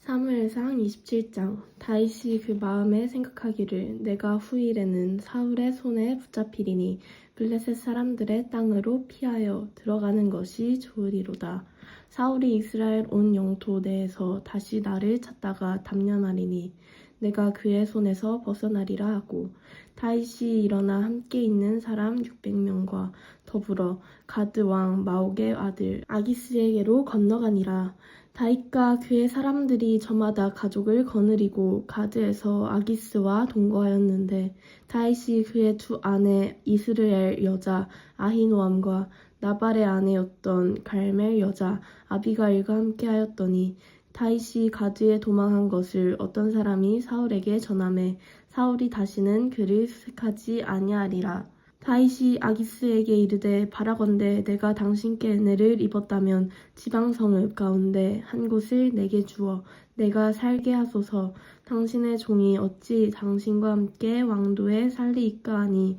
사무엘상 27장 다윗이 그 마음에 생각하기를 내가 후일에는 사울의 손에 붙잡히리니 블레셋 사람들의 땅으로 피하여 들어가는 것이 좋으리로다. 사울이 이스라엘 온 영토 내에서 다시 나를 찾다가 담련하리니 내가 그의 손에서 벗어나리라 하고 다윗이 일어나 함께 있는 사람 600명과 더불어 가드 왕 마옥의 아들 아기스에게로 건너가니라. 다윗과 그의 사람들이 저마다 가족을 거느리고 가드에서 아기스와 동거하였는데 다윗이 그의 두 아내 이스르엘 여자 아히노암과 나발의 아내였던 갈멜 여자 아비가일과 함께하였더니 다윗이 가드에 도망한 것을 어떤 사람이 사울에게 전하매 사울이 다시는 그를 수색하지 아니하리라. 다윗이 아기스에게 이르되 바라건대 내가 당신께 은혜를 입었다면 지방 성읍 가운데 한 곳을 내게 주어 내가 살게 하소서 당신의 종이 어찌 당신과 함께 왕도에 살리이까 하니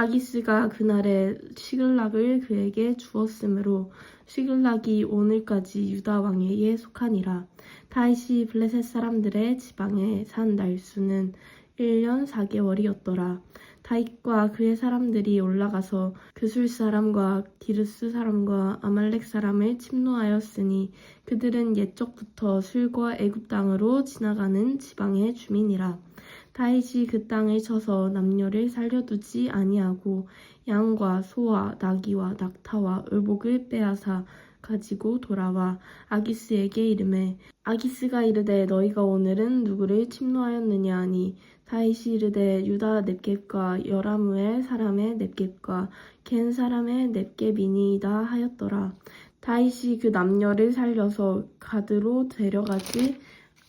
아기스가 그날에 시글락을 그에게 주었으므로 시글락이 오늘까지 유다 왕에게 속하니라 다윗이 블레셋 사람들의 지방에 산 날수는 1년 4개월이었더라. 다윗과 그의 사람들이 올라가서 그술 사람과 기르스 사람과 아말렉 사람을 침노하였으니 그들은 옛적부터 술과 애굽 땅으로 지나가는 지방의 주민이라. 다윗이 그 땅을 쳐서 남녀를 살려두지 아니하고 양과 소와 나귀와 낙타와 의복을 빼앗아 가지고 돌아와 아기스에게 이르매 아기스가 이르되 너희가 오늘은 누구를 침노하였느냐 하니 다윗이 이르되 유다 넵겝과 여라무엘 사람의 넵겝과 겐 사람의 넵겝이니이다 하였더라. 다윗이 그 남녀를 살려서 가드로 데려가지